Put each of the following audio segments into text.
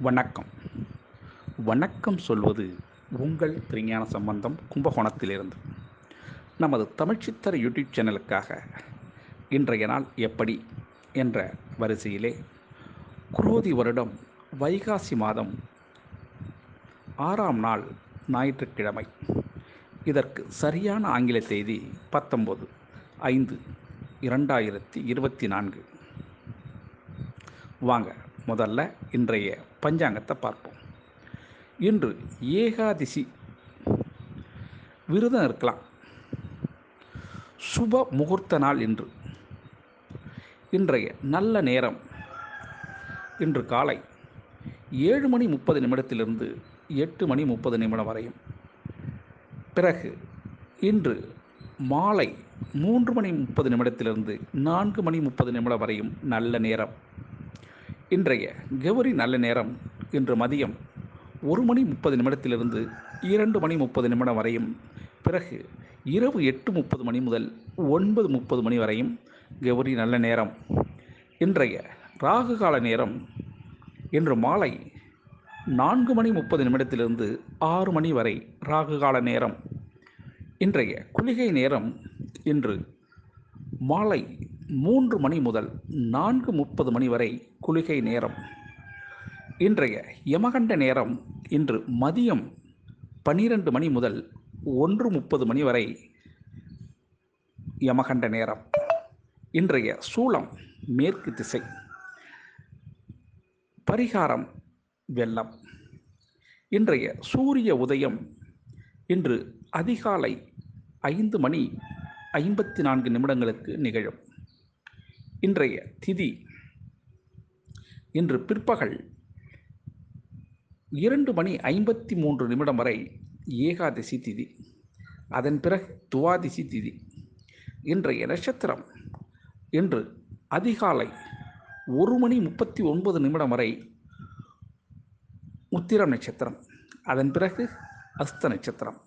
வணக்கம். வணக்கம் சொல்வது உங்கள் திருஞான சம்பந்தம் கும்பகோணத்திலிருந்து. நமது தமிழ்ச்சித்தர யூடியூப் சேனலுக்காக இன்றைய நாள் எப்படி என்ற வரிசையிலே குரோதி வருடம் வைகாசி மாதம் ஆறாம் நாள் ஞாயிற்றுக்கிழமை. இதற்கு சரியான ஆங்கில தேதி பத்தொம்பது ஐந்து இரண்டாயிரத்தி இருபத்தி நான்கு. வாங்க முதல்ல இன்றைய பஞ்சாங்கத்தை பார்ப்போம். இன்று ஏகாதசி விரதம் இருக்கலாம். சுப முகூர்த்த நாள் இன்று. இன்றைய நல்ல நேரம். இன்று காலை ஏழு மணி முப்பது நிமிடத்திலிருந்து எட்டு மணி முப்பது நிமிடம் வரையும். பிறகு இன்று மாலை மூன்று மணி முப்பது நிமிடத்திலிருந்து நான்கு மணி முப்பது நிமிடம் வரையும் நல்ல நேரம். இன்றைய கௌரி நல்ல நேரம் இன்று மதியம் ஒரு மணி முப்பது நிமிடத்திலிருந்து இரண்டு மணி முப்பது நிமிடம் வரையும் பிறகு இரவு எட்டு முப்பது மணி முதல் ஒன்பது முப்பது மணி வரையும் கௌரி நல்ல நேரம். இன்றைய ராகு கால நேரம் இன்று மாலை நான்கு மணி முப்பது நிமிடத்திலிருந்து ஆறு மணி வரை ராகு கால நேரம். இன்றைய குளிகை நேரம் இன்று மாலை மூன்று மணி முதல் நான்கு முப்பது மணி வரை குளிகை நேரம். இன்றைய யமகண்ட நேரம் இன்று மதியம் பன்னிரண்டு மணி முதல் ஒன்று முப்பது மணி வரை யமகண்ட நேரம். இன்றைய சூளம் மேற்கு திசை. பரிகாரம் வெள்ளம். இன்றைய சூரிய உதயம் இன்று அதிகாலை ஐந்து மணி ஐம்பத்தி நான்கு நிமிடங்களுக்கு நிகழும். இன்றைய திதி இன்று பிற்பகல் இரண்டு மணி ஐம்பத்தி மூன்று நிமிடம் வரை ஏகாதசி திதி. அதன் பிறகு துவாதிசி திதி. இன்றைய நட்சத்திரம் இன்று அதிகாலை ஒரு மணி முப்பத்தி ஒன்பது நிமிடம் வரை உத்திரம் நட்சத்திரம். அதன் பிறகு அஸ்த நட்சத்திரம்.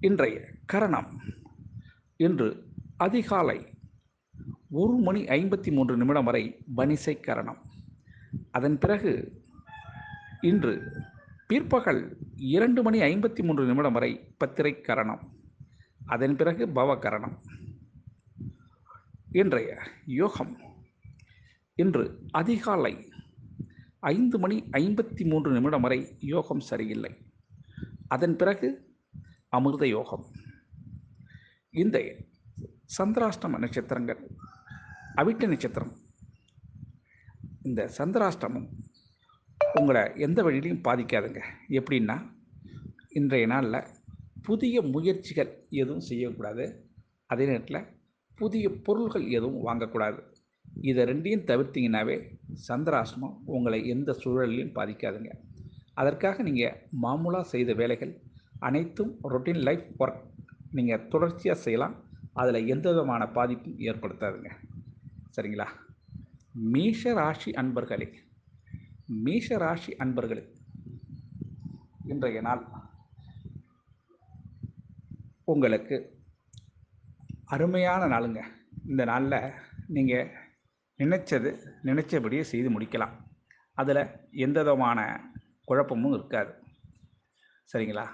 இன்றைய கரணம் இன்று அதிகாலை ஒரு மணி ஐம்பத்தி மூன்று நிமிடம் வரை வனிசை கரணம். அதன் பிறகு இன்று பிற்பகல் இரண்டு மணி ஐம்பத்தி மூன்று நிமிடம் வரை பத்திரை கரணம். அதன் பிறகு பவகரணம் இன்றைய யோகம் இன்று அதிகாலை ஐந்து மணி ஐம்பத்தி மூன்று நிமிடம் வரை யோகம் சரியில்லை. அதன் பிறகு அமிர்த யோகம். இந்த சந்திராஷ்டம நட்சத்திரங்கள் அவிட்ட நட்சத்திரம் இந்த சந்திராஷ்டமம் உங்களை எந்த வழியிலையும் பாதிக்காதுங்க. எப்படின்னா இன்றைய நாளில் புதிய முயற்சிகள் எதுவும் செய்யக்கூடாது. அதே நேரத்தில் புதிய பொருள்கள் எதுவும் வாங்கக்கூடாது. இதை ரெண்டையும் தவிர்த்திங்கனாவே சந்திராசிரமம் உங்களை எந்த சூழலையும் பாதிக்காதுங்க. அதற்காக நீங்கள் மாமூலாக செய்த வேலைகள் அனைத்தும் ரொட்டீன் லைஃப் ஒர்க் நீங்கள் தொடர்ச்சியாக செய்யலாம். அதில் எந்த விதமான பாதிப்பும் ஏற்படுத்தாதுங்க. சரிங்களா? மேஷ ராசி அன்பர்களே மேஷ ராசி அன்பர்களே இன்றைய நாள் உங்களுக்கு அருமையான நாளுங்க. இந்த நாளில் நீங்கள் நினைச்சது நினைச்சபடியே செய்து முடிக்கலாம். அதில் எந்த விதமான குழப்பமும் இருக்காது. சரிங்களா?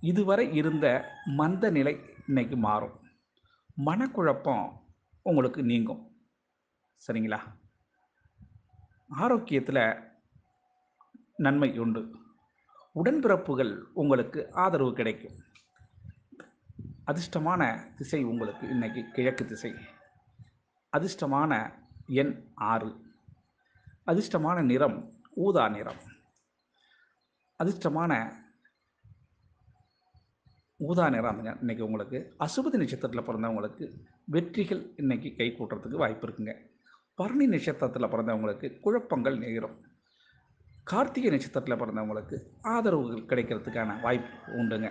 இதுவரை இருந்த மந்த நிலை இன்னைக்கு மாறும். மனக்குழப்பம் உங்களுக்கு நீங்கும். சரிங்களா? ஆரோக்கியத்தில் நன்மை உண்டு. உடன்பிறப்புகள் உங்களுக்கு ஆதரவு கிடைக்கும். அதிர்ஷ்டமான திசை உங்களுக்கு இன்னைக்கு கிழக்கு திசை. அதிர்ஷ்டமான எண் ஆறு. அதிர்ஷ்டமான நிறம் ஊதா நிறம். அதிர்ஷ்டமான ஊதா நிறம் இன்னைக்கு உங்களுக்கு. அசுபதி நட்சத்திரத்தில் பிறந்தவங்களுக்கு வெற்றிகள் இன்னைக்கு கை கூட்டுறதுக்கு வாய்ப்பு இருக்குங்க. பரணி நட்சத்திரத்தில் பிறந்தவங்களுக்கு குழப்பங்கள் நிகழும் கார்த்திகை நட்சத்திரத்தில் பிறந்தவங்களுக்கு ஆதரவுகள் கிடைக்கிறதுக்கான வாய்ப்பு உண்டுங்க.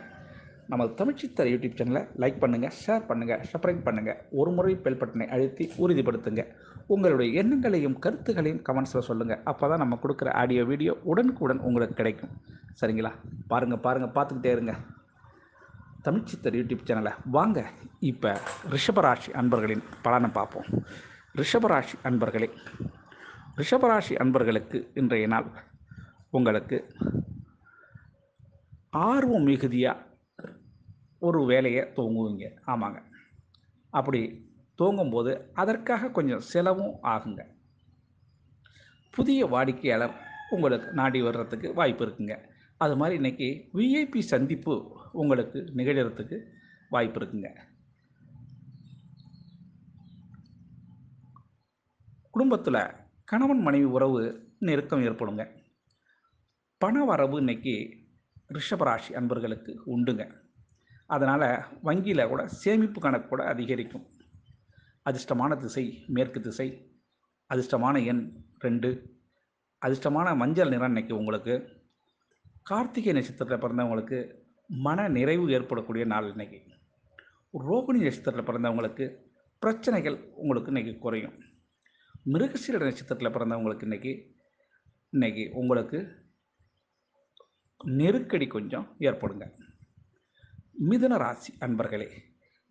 நமது தமிழ்ச்சித்தர் யூடியூப் சேனலை லைக் பண்ணுங்கள் ஷேர் பண்ணுங்கள் சப்ஸ்கிரைப் பண்ணுங்கள் ஒரு முறை பெல் பட்டனை அழுத்தி உறுதிப்படுத்துங்க. உங்களுடைய எண்ணங்களையும் கருத்துகளையும் கமெண்ட்ஸில் சொல்லுங்கள் அப்போ தான் நம்ம கொடுக்குற ஆடியோ வீடியோ உடனுக்குடன் உங்களுக்கு கிடைக்கும். சரிங்களா? பாருங்கள் பாருங்கள் பார்த்துக்கிட்டே இருங்க. தமிழ்ச்சித்தர் யூடியூப் சேனலை வாங்க. இப்போ ரிஷபராசி அன்பர்களின் பலனை பார்ப்போம். ரிஷபராசி அன்பர்களே ரிஷபராசி அன்பர்களுக்கு இன்றைய நாள் உங்களுக்கு ஆர்வம் மிகுதியாக ஒரு வேலையை தூங்குவீங்க. ஆமாங்க. அப்படி தூங்கும்போது அதற்காக கொஞ்சம் செலவும் ஆகுங்க. புதிய வாடிக்கையாளர் உங்களுக்கு நாடி வர்றதுக்கு வாய்ப்பு இருக்குங்க. அது மாதிரி இன்றைக்கி விஐபி சந்திப்பு உங்களுக்கு நிகழறதுக்கு வாய்ப்பு இருக்குங்க. குடும்பத்தில் கணவன் மனைவி உறவு நெருக்கம் ஏற்படுங்க. பண வரவு இன்னைக்கு ரிஷபராசி அன்பர்களுக்கு உண்டுங்க. அதனால் வங்கியில் கூட சேமிப்பு கணக்கு கூட அதிகரிக்கும். அதிர்ஷ்டமான திசை மேற்கு திசை அதிர்ஷ்டமான எண் ரெண்டு அதிர்ஷ்டமான மஞ்சள் நிறம் இன்னைக்கு உங்களுக்கு. கார்த்திகை நட்சத்திரத்தில் பிறந்தவங்களுக்கு மன நிறைவு ஏற்படக்கூடிய நாள் இன்னைக்கு. ரோகிணி நட்சத்திரத்தில் பிறந்தவங்களுக்கு பிரச்சனைகள் உங்களுக்கு இன்றைக்கி குறையும். மிருகசீர நட்சத்திரத்தில் பிறந்தவங்களுக்கு இன்றைக்கி இன்றைக்கி உங்களுக்கு நெருக்கடி கொஞ்சம் ஏற்படுங்க. மிதுன ராசி அன்பர்களே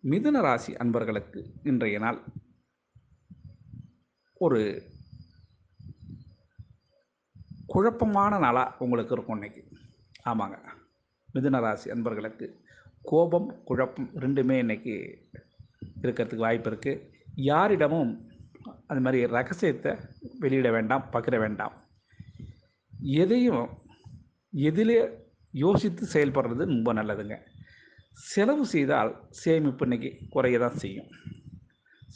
மிதுன ராசி அன்பர்களுக்கு இன்றைய நாள் ஒரு குழப்பமான நாளாக உங்களுக்கு இருக்கும் இன்றைக்கி ஆமாங்க. மிதுன ராசி அன்பர்களுக்கு கோபம் குழப்பம் ரெண்டுமே இன்னைக்கு இருக்கிறதுக்கு வாய்ப்பு இருக்குது யாரிடமும் அது மாதிரி ரகசியத்தை வெளியிட வேண்டாம் பகிர வேண்டாம். எதையும் எதிலே யோசித்து செயல்படுறது ரொம்ப நல்லதுங்க. செலவு செய்தால் சேமிப்பு இன்னைக்கு குறைய தான் செய்யும்.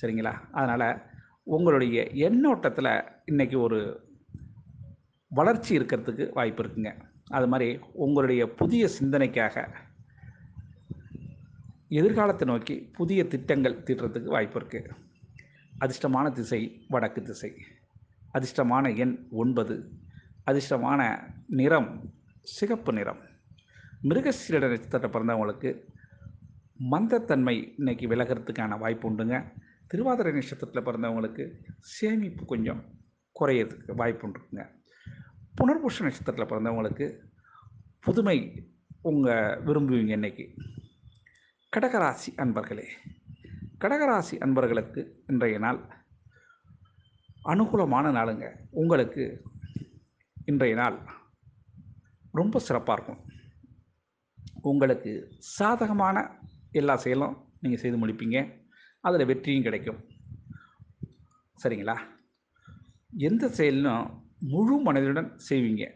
சரிங்களா? அதனால் உங்களுடைய எண்ணோட்டத்தில் இன்றைக்கி ஒரு வளர்ச்சி இருக்கிறதுக்கு வாய்ப்பு இருக்குங்க. அது மாதிரி உங்களுடைய புதிய சிந்தனைக்காக எதிர்காலத்தை நோக்கி புதிய திட்டங்கள் தீட்டுறதுக்கு வாய்ப்பு இருக்குது அதிர்ஷ்டமான திசை வடக்கு திசை. அதிர்ஷ்டமான எண் ஒன்பது. அதிர்ஷ்டமான நிறம் சிகப்பு நிறம். மிருகசீரட நட்சத்திரத்தை பிறந்தவங்களுக்கு மந்தத்தன்மை இன்னைக்கு விலகிறதுக்கான வாய்ப்பு உண்டுங்க. திருவாதிரை நட்சத்திரத்தில் பிறந்தவங்களுக்கு சேமிப்பு கொஞ்சம் குறையிறதுக்கு வாய்ப்பு உண்டுங்க. புனர்புஷ நட்சத்திரத்தில் பிறந்தவங்களுக்கு புதுமை உங்கள் விரும்புவீங்க இன்னைக்கு. கடகராசி அன்பர்களே கடகராசி அன்பர்களுக்கு இன்றைய நாள் அனுகூலமான நாளுங்க. உங்களுக்கு இன்றைய நாள் ரொம்ப சிறப்பாக இருக்கும். உங்களுக்கு சாதகமான எல்லா செயலும் நீங்கள் செய்து முடிப்பீங்க. அதில் வெற்றியும் கிடைக்கும். சரிங்களா? எந்த செயலும் முழு மனதுடன் செய்வீங்க.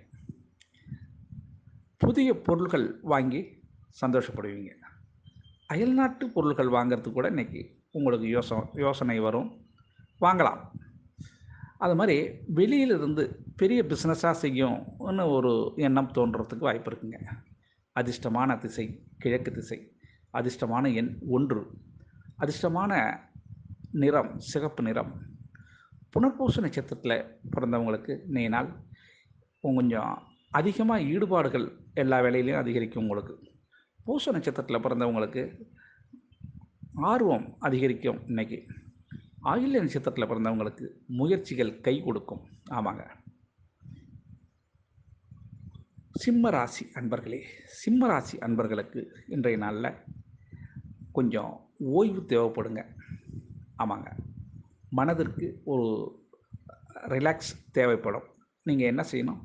புதிய பொருள்கள் வாங்கி சந்தோஷப்படுவீங்க. அயல்நாட்டு பொருள்கள் வாங்கிறதுக்கு கூட இன்றைக்கி உங்களுக்கு யோசனை யோசனை வரும். வாங்கலாம். அது மாதிரி வெளியிலிருந்து பெரிய பிஸ்னஸாக செய்யும்னு ஒரு எண்ணம் தோன்றதுக்கு வாய்ப்பு இருக்குங்க. அதிர்ஷ்டமான திசை கிழக்கு திசை அதிர்ஷ்டமான எண் ஒன்று. அதிர்ஷ்டமான நிறம் சிகப்பு நிறம். புனர்பூச நட்சத்திரத்தில் பிறந்தவங்களுக்கு நீ நாள் கொஞ்சம் அதிகமாக ஈடுபாடுகள் எல்லா வேலையிலையும் அதிகரிக்கும் உங்களுக்கு. பூச நட்சத்திரத்தில் பிறந்தவங்களுக்கு ஆர்வம் அதிகரிக்கும் இன்றைக்கி ஆயுள்ய நட்சத்திரத்தில் பிறந்தவங்களுக்கு முயற்சிகள் கை கொடுக்கும். ஆமாங்க. சிம்ம ராசி அன்பர்களே சிம்ம ராசி அன்பர்களுக்கு இன்றைய நாளில் கொஞ்சம் ஓய்வு தேவைப்படுங்க. ஆமாங்க. மனதிற்கு ஒரு ரிலாக்ஸ் தேவைப்படும். நீங்கள் என்ன செய்யணும்?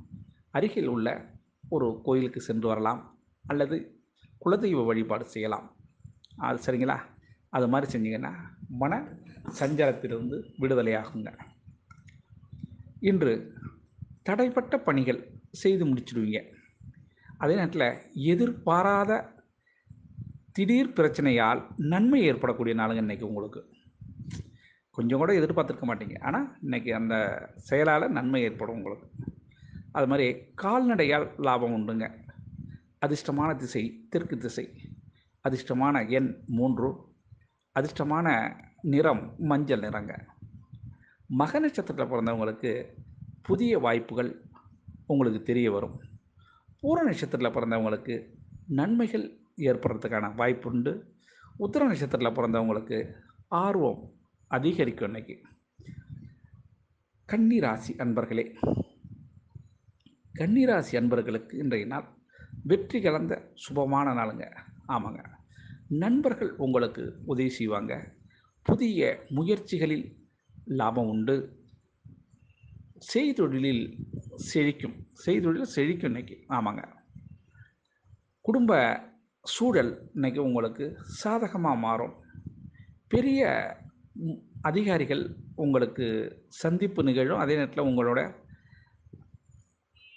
அருகில் உள்ள ஒரு கோயிலுக்கு சென்று வரலாம். அல்லது குலதெய்வ வழிபாடு செய்யலாம். அது சரிங்களா? அது மாதிரி செஞ்சீங்கன்னா மன சஞ்சலத்திலிருந்து விடுதலையாகுங்க. இன்று தடைப்பட்ட பணிகள் செய்து முடிச்சிடுவீங்க. அதே நேரத்தில் எதிர்பாராத திடீர் பிரச்சனையால் நன்மை ஏற்படக்கூடிய நாளுங்க இன்றைக்கி உங்களுக்கு. கொஞ்சம் கூட எதிர்பார்த்துருக்க மாட்டீங்க. ஆனால் இன்றைக்கி அந்த செயலால் நன்மை ஏற்படும் உங்களுக்கு. அது மாதிரி கால்நடையால் லாபம் உண்டுங்க. அதிர்ஷ்டமான திசை தெற்கு திசை. அதிர்ஷ்டமான எண் மூன்று. அதிர்ஷ்டமான நிறம் மஞ்சள் நிறங்க. மக நட்சத்திரத்தில் பிறந்தவங்களுக்கு புதிய வாய்ப்புகள் உங்களுக்கு தெரிய வரும். பூர நட்சத்திரத்தில் பிறந்தவங்களுக்கு நன்மைகள் ஏற்படுறதுக்கான வாய்ப்பு உண்டு. உத்தர நட்சத்திரத்தில் பிறந்தவங்களுக்கு ஆர்வம் அதிகரிக்கும் இன்னைக்கு கன்னிராசி அன்பர்களே கன்னிராசி அன்பர்களுக்கு இன்றைய நாள் வெற்றி கலந்த சுபமான நாளுங்க. ஆமாங்க. நண்பர்கள் உங்களுக்கு உதவி செய்வாங்க. புதிய முயற்சிகளில் லாபம் உண்டு. செய்தொழிலில் செழிக்கும். செய்தொழில் செழிக்கும் இன்னைக்கு. ஆமாங்க. குடும்ப சூழல் இன்னைக்கு உங்களுக்கு சாதகமாக மாறும். பெரிய அதிகாரிகள் உங்களுக்கு சந்திப்பு நிகழும். அதே நேரத்தில் உங்களோட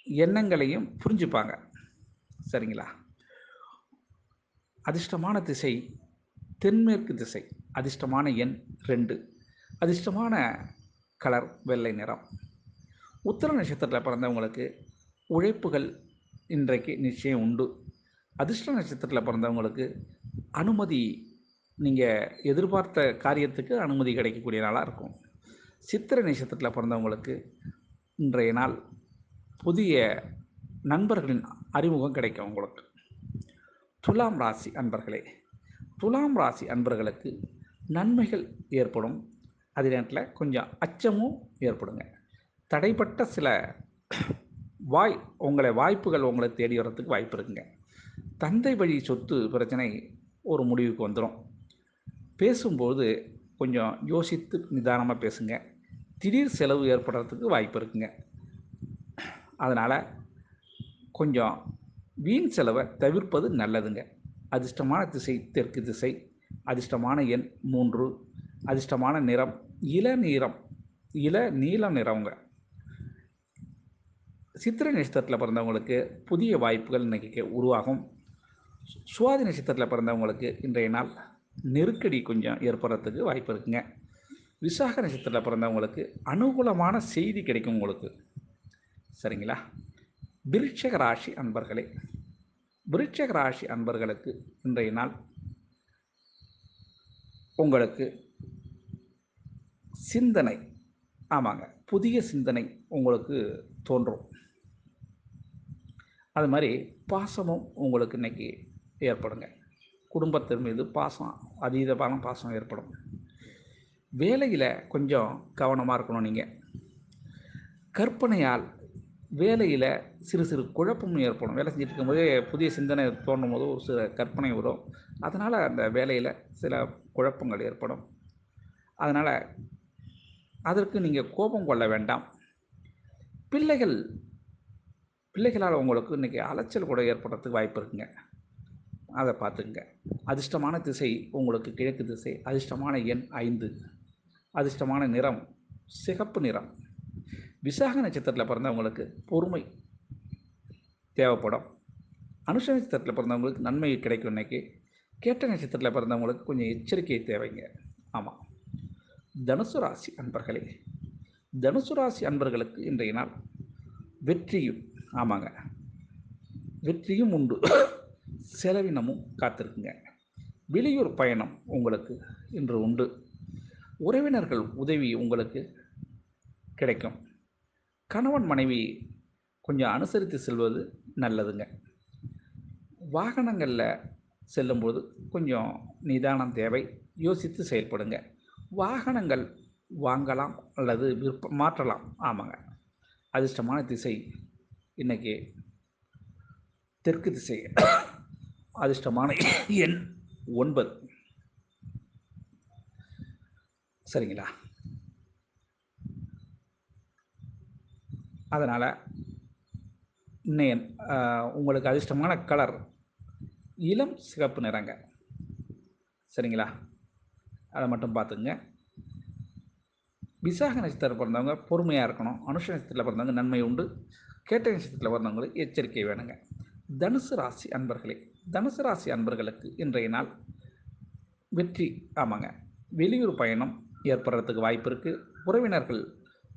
எண்ணங்களையும் புரிஞ்சுப்பாங்க. சரிங்களா? அதிர்ஷ்டமான திசை தென்மேற்கு திசை. அதிர்ஷ்டமான எண் ரெண்டு. அதிர்ஷ்டமான கலர் வெள்ளை நிறம். உத்தர நட்சத்திரத்தில் பிறந்தவங்களுக்கு உழைப்புகள் இன்றைக்கு நிச்சயம் உண்டு. அதிர்ஷ்ட நட்சத்திரத்தில் பிறந்தவங்களுக்கு அனுமதி நீங்கள் எதிர்பார்த்த காரியத்துக்கு அனுமதி கிடைக்கக்கூடிய நாளாக இருக்கும். சித்திரை நட்சத்திரத்தில் பிறந்தவங்களுக்கு இன்றைய நாள் புதிய நண்பர்களின் அறிமுகம் கிடைக்கும் உங்களுக்கு. துலாம் ராசி அன்பர்களே துலாம் ராசி அன்பர்களுக்கு நன்மைகள் ஏற்படும். அதே நேரத்தில் கொஞ்சம் அச்சமும் ஏற்படுங்க. தடைப்பட்ட சில வாய் உங்களை வாய்ப்புகள் உங்களை தேடி வர்றதுக்கு வாய்ப்பு இருக்குங்க. தந்தை வழி சொத்து பிரச்சனை ஒரு முடிவுக்கு வந்துடும் பேசும்போது கொஞ்சம் யோசித்து நிதானமாக பேசுங்க. திடீர் செலவு ஏற்படுறதுக்கு வாய்ப்பு இருக்குங்க. அதனால் கொஞ்சம் வீண் செலவை தவிர்ப்பது நல்லதுங்க. அதிர்ஷ்டமான திசை தெற்கு திசை அதிர்ஷ்டமான எண் மூன்று அதிர்ஷ்டமான நிறம் இள நிறம் இள நீல நிறங்க சித்திர நட்சத்திரத்தில் பிறந்தவங்களுக்கு புதிய வாய்ப்புகள் இன்றைக்கி உருவாகும். சுவாதி நட்சத்திரத்தில் பிறந்தவங்களுக்கு இன்றைய நாள் நெருக்கடி கொஞ்சம் ஏற்படுறதுக்கு வாய்ப்பு இருக்குங்க. விசாக நட்சத்திரத்தில் பிறந்தவங்களுக்கு அனுகூலமான செய்தி கிடைக்கும் உங்களுக்கு. சரிங்களா? விருட்சக ராசி அன்பர்களே விருட்சக ராசி அன்பர்களுக்கு இன்றைய நாள் உங்களுக்கு சிந்தனை ஆமாங்க புதிய சிந்தனை உங்களுக்கு தோன்றும். அது மாதிரி பாசமும் உங்களுக்கு இன்னைக்கு ஏற்படுங்க. குடும்பத்தின் மீது பாசம் அதீதமான பாசம் ஏற்படும். வேலையில் கொஞ்சம் கவனமாக இருக்கணும் நீங்கள் கற்பனையால் வேலையில் சிறு சிறு குழப்பம் ஏற்படும். வேலை செஞ்சுட்டு இருக்கும்போதே புதிய சிந்தனை தோன்றும் போது ஒரு சில கற்பனை வரும். அதனால் அந்த வேலையில் சில குழப்பங்கள் ஏற்படும். அதனால் அதற்கு நீங்கள் கோபம் கொள்ள வேண்டாம். பிள்ளைகள் பிள்ளைகளால் உங்களுக்கு இன்றைக்கி அலைச்சல் கூட ஏற்படுறதுக்கு வாய்ப்பு இருக்குங்க. அதை பார்த்துக்குங்க. அதிர்ஷ்டமான திசை உங்களுக்கு கிழக்கு திசை. அதிர்ஷ்டமான எண் ஐந்து. அதிர்ஷ்டமான நிறம் சிகப்பு நிறம். விசாக நட்சத்திரத்தில் பிறந்தவங்களுக்கு பொறுமை தேவைப்படும். அனுஷ நட்சத்திரத்தில் பிறந்தவங்களுக்கு நன்மை கிடைக்கும் இன்றைக்கி கேட்ட நட்சத்திரத்தில் பிறந்தவங்களுக்கு கொஞ்சம் எச்சரிக்கை தேவைங்க. ஆமாம் தனுசு ராசி அன்பர்களே தனுசு ராசி அன்பர்களுக்கு இன்றைய நாள் வெற்றியும் ஆமாங்க. வெற்றியும் உண்டு. செலவினமும் காத்திருக்குங்க. வெளியூர் பயணம் உங்களுக்கு இன்று உண்டு. உறவினர்கள் உதவி உங்களுக்கு கிடைக்கும். கணவன் மனைவி கொஞ்சம் அனுசரித்து செல்வது நல்லதுங்க. வாகனங்களில் செல்லும்போது கொஞ்சம் நிதானம் தேவை யோசித்து செயல்படுங்க. வாகனங்கள் வாங்கலாம் அல்லது விற்ப மாற்றலாம். ஆமாங்க. அதிர்ஷ்டமான திசை இன்றைக்கி தெற்கு திசை. அதிர்ஷ்டமான எண் ஒன்பது. சரிங்களா? அதனால் இன்னைய உங்களுக்கு அதிர்ஷ்டமான கலர் இளம் சிகப்பு நிறங்க. சரிங்களா? அதை மட்டும் பார்த்துங்க. விசாக நட்சத்திரத்தில் பிறந்தவங்க பொறுமையாக இருக்கணும். அனுஷ நட்சத்திரத்தில் பிறந்தவங்க நன்மை உண்டு. கேட்ட நட்சத்திரத்தில் பிறந்தவங்களுக்கு எச்சரிக்கை வேணுங்க. தனுசு ராசி அன்பர்களே தனுசு ராசி அன்பர்களுக்கு இன்றைய நாள் வெற்றி. ஆமாங்க. வெளியூர் பயணம் ஏற்படுறதுக்கு வாய்ப்பு இருக்குது உறவினர்கள்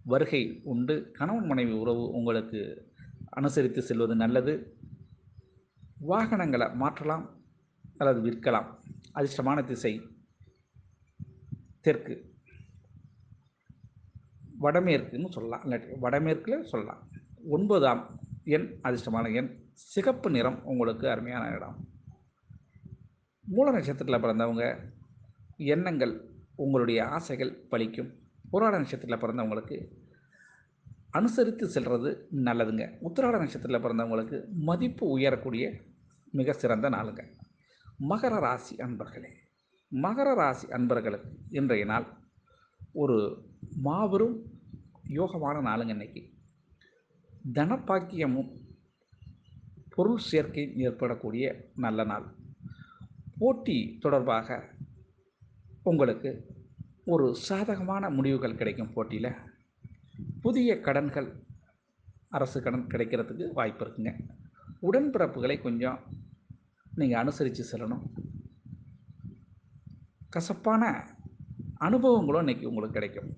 வருகை உண்டு. கணவன் மனைவி உறவு உங்களுக்கு அனுசரித்து செல்வது நல்லது. வாகனங்களை மாற்றலாம் அல்லது விற்கலாம். அதிர்ஷ்டமான திசை தெற்கு. வடமேற்குன்னு சொல்லலாம். இல்லாட்டி வடமேற்கில் சொல்லலாம். ஒன்பதாம் எண் அதிர்ஷ்டமான எண். சிகப்பு நிறம் உங்களுக்கு அருமையான இடம். மூல நட்சத்திரத்தில் பிறந்தவங்க எண்ணங்கள் உங்களுடைய ஆசைகள் பலிக்கும். போராட நட்சத்திரத்தில் பிறந்தவங்களுக்கு அனுசரித்து செல்வது நல்லதுங்க. உத்திராட நட்சத்திரத்தில் பிறந்தவங்களுக்கு மதிப்பு உயரக்கூடிய மிக சிறந்த நாளுங்க. மகர ராசி அன்பர்களே மகர ராசி அன்பர்களுக்கு இன்றைய நாள் ஒரு மாபெரும் யோகமான நாளுங்க இன்னைக்கு. தனப்பாக்கியமும் பொருள் சேர்க்கையும் ஏற்படக்கூடிய நல்ல நாள். போட்டி தொடர்பாக உங்களுக்கு ஒரு சாதகமான முடிவுகள் கிடைக்கும் போட்டியில். புதிய கடன்கள் அரசு கடன் கிடைக்கிறதுக்கு வாய்ப்பு இருக்குங்க. உடன்பிறப்புகளை கொஞ்சம் நீங்கள் அனுசரித்து செல்லணும். கசப்பான அனுபவங்களும் இன்றைக்கி உங்களுக்கு கிடைக்கும்.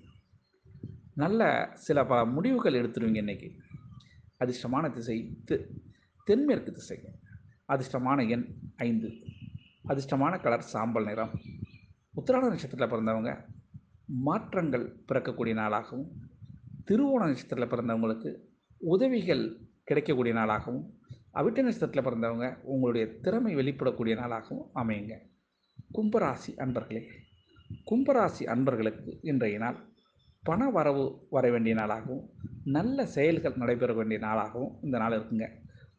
நல்ல சில ப முடிவுகள் எடுத்துருவீங்க இன்றைக்கி அதிர்ஷ்டமான திசை தெ தென்மேற்கு திசை. அதிர்ஷ்டமான எண் ஐந்து. அதிர்ஷ்டமான கலர் சாம்பல் நிறம். உத்திராட நட்சத்திரத்தில் பிறந்தவங்க மாற்றங்கள் பிறக்கக்கூடிய நாளாகவும் திருவோண நட்சத்திரத்தில் பிறந்தவங்களுக்கு உதவிகள் கிடைக்கக்கூடிய நாளாகவும் அவிட்ட நட்சத்திரத்தில் பிறந்தவங்க உங்களுடைய திறமை வெளிப்படக்கூடிய நாளாகவும் அமையுங்க. கும்பராசி அன்பர்களே கும்பராசி அன்பர்களுக்கு இன்றைய நாள் பண வரவு வர வேண்டிய நாளாகவும் நல்ல செயல்கள் நடைபெற வேண்டிய நாளாகவும் இந்த நாள் இருக்குங்க.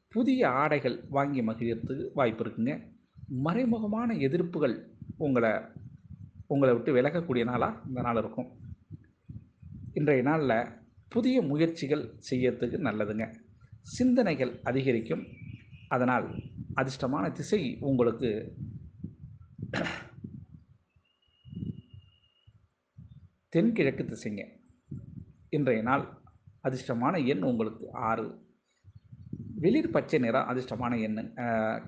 புதிய ஆடைகள் வாங்கி மகிழ்றதுக்கு வாய்ப்பு இருக்குங்க. மறைமுகமான எதிர்ப்புகள் உங்களை உங்களை விட்டு விலகக்கூடிய நாளாக இந்த நாள் இருக்கும். இன்றைய நாளில் புதிய முயற்சிகள் செய்யறதுக்கு நல்லதுங்க. சிந்தனைகள் அதிகரிக்கும். அதனால் அதிர்ஷ்டமான திசை உங்களுக்கு தென்கிழக்கு திசைங்க. இன்றைய நாள் அதிர்ஷ்டமான எண் உங்களுக்கு ஆறு. வெளிர் பச்சை நிறம் அதிர்ஷ்டமான எண்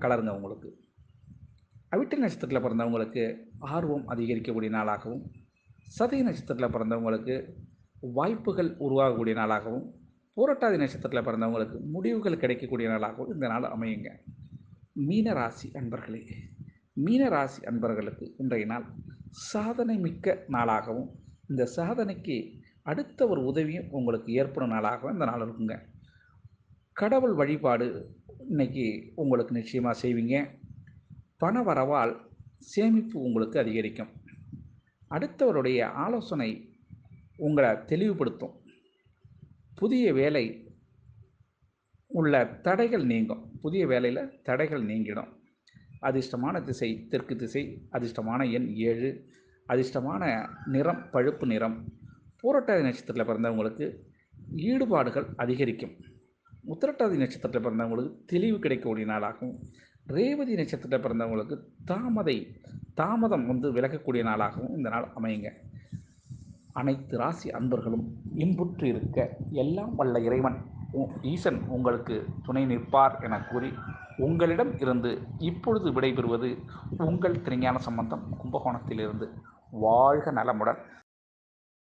கலருங்க உங்களுக்கு. அவிட்ட நட்சத்திரத்தில் பிறந்தவங்களுக்கு ஆர்வம் அதிகரிக்கக்கூடிய நாளாகவும் சதய நட்சத்திரத்தில் பிறந்தவங்களுக்கு வாய்ப்புகள் உருவாகக்கூடிய நாளாகவும் புரட்டாதி நட்சத்திரத்தில் பிறந்தவங்களுக்கு முடிவுகள் கிடைக்கக்கூடிய நாளாகவும் இந்த நாள் அமையுங்க. மீன ராசி அன்பர்களே மீன ராசி அன்பர்களுக்கு இன்றைய நாள் சாதனை மிக்க நாளாகவும் இந்த சாதனைக்கு அடுத்த ஒரு உதவியும் உங்களுக்கு ஏற்படும் நாளாகவும் இந்த நாள் இருக்குங்க. கடவுள் வழிபாடு இன்னைக்கு உங்களுக்கு நிச்சயமாக செய்வீங்க. பண வரவால் சேமிப்பு உங்களுக்கு அதிகரிக்கும். அடுத்தவருடைய ஆலோசனை உங்களை தெளிவுபடுத்தும். புதிய வேலை உள்ள தடைகள் நீங்கும். புதிய வேலையில் தடைகள் நீங்கிடும். அதிர்ஷ்டமான திசை தெற்கு திசை அதிர்ஷ்டமான எண் ஏழு அதிர்ஷ்டமான நிறம் பழுப்பு நிறம். பூரட்டாதி நட்சத்திரத்தில் பிறந்தவங்களுக்கு ஈடுபாடுகள் அதிகரிக்கும். உத்திரட்டாதி நட்சத்திரத்தில் பிறந்தவங்களுக்கு தெளிவு கிடைக்கக்கூடிய நாளாகும். ரேவதி நட்சத்திரத்தில் பிறந்தவங்களுக்கு தாமதை தாமதம் வந்து விலகக்கூடிய நாளாகவும் இந்த நாள் அமையுங்க. அனைத்து ராசி அன்பர்களும் இன்புற்று இருக்க எல்லாம் வல்ல இறைவன் ஈசன் உங்களுக்கு துணை நிற்பார் என கூறி உங்களிடம் இருந்து இப்பொழுது விடைபெறுவது உங்கள் திருஞான சம்பந்தம் கும்பகோணத்திலிருந்து. வாழ்க நலமுடன்.